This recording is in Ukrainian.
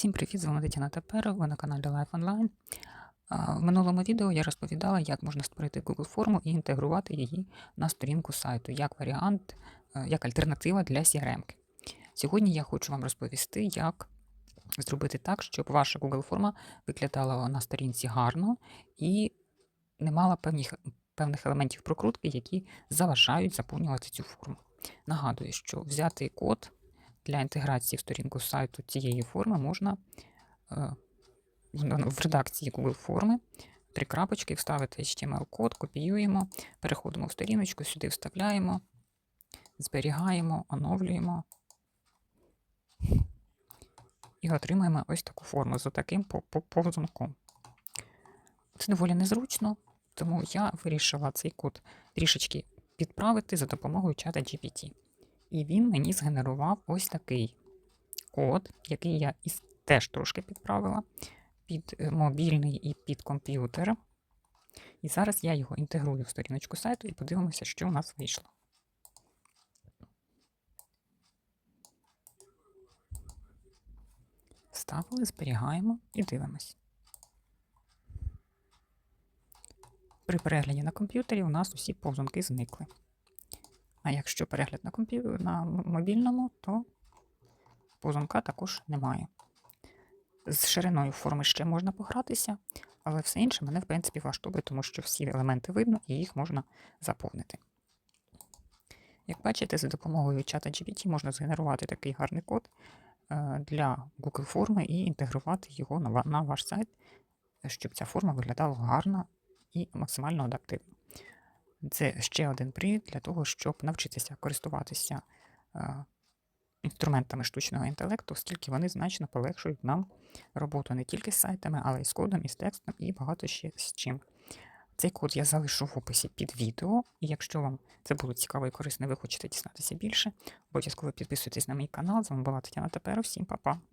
Всім привіт, з вами Тетяна Тепер, ви на каналі Life Online. В минулому відео я розповідала, як можна створити Google форму і інтегрувати її на сторінку сайту, як варіант, е, як альтернатива для CRM. Сьогодні я хочу вам розповісти, як зробити так, щоб ваша Google форма виглядала на сторінці гарно і не мала певних, певних елементів прокрутки, які заважають заповнювати цю форму. Нагадую, що взяти код для інтеграції в сторінку сайту цієї форми можна е, в в редакції Google форми. Три крапочки, вставити HTML-код, копіюємо, переходимо в сторіночку, сюди вставляємо, зберігаємо, оновлюємо і отримаємо ось таку форму з таким повзунком. Це доволі незручно, тому я вирішила цей код трішечки підправити за допомогою чата GPT. І він мені згенерував ось такий код, який я теж трошки підправила під е, мобільний і під комп'ютер. І зараз я його інтегрую в сторіночку сайту і подивимося, що у нас вийшло. Вставили, зберігаємо і дивимось. При перегляді на комп'ютері у нас усі повзунки зникли. А якщо перегляд на комп'ю... на мобільному, то позумка також немає. З шириною форми ще можна погратися, але все інше мене, в принципі, влаштовує, тому що всі елементи видно і їх можна заповнити. Як бачите, за допомогою чата GPT можна згенерувати такий гарний код е, для Google форми і інтегрувати його на ваш сайт, щоб ця форма виглядала гарно і максимально адаптивно. Це ще один привід для того, щоб навчитися користуватися е, інструментами штучного інтелекту, оскільки вони значно полегшують нам роботу не тільки з сайтами, але й з кодом, і з текстом, і багато ще з чим. Цей код я залишу в описі під відео, і якщо вам це було цікаво і корисно, ви хочете дізнатися більше, обов'язково підписуйтесь на мій канал. З вами була Тетяна Тепер. Всім па-па!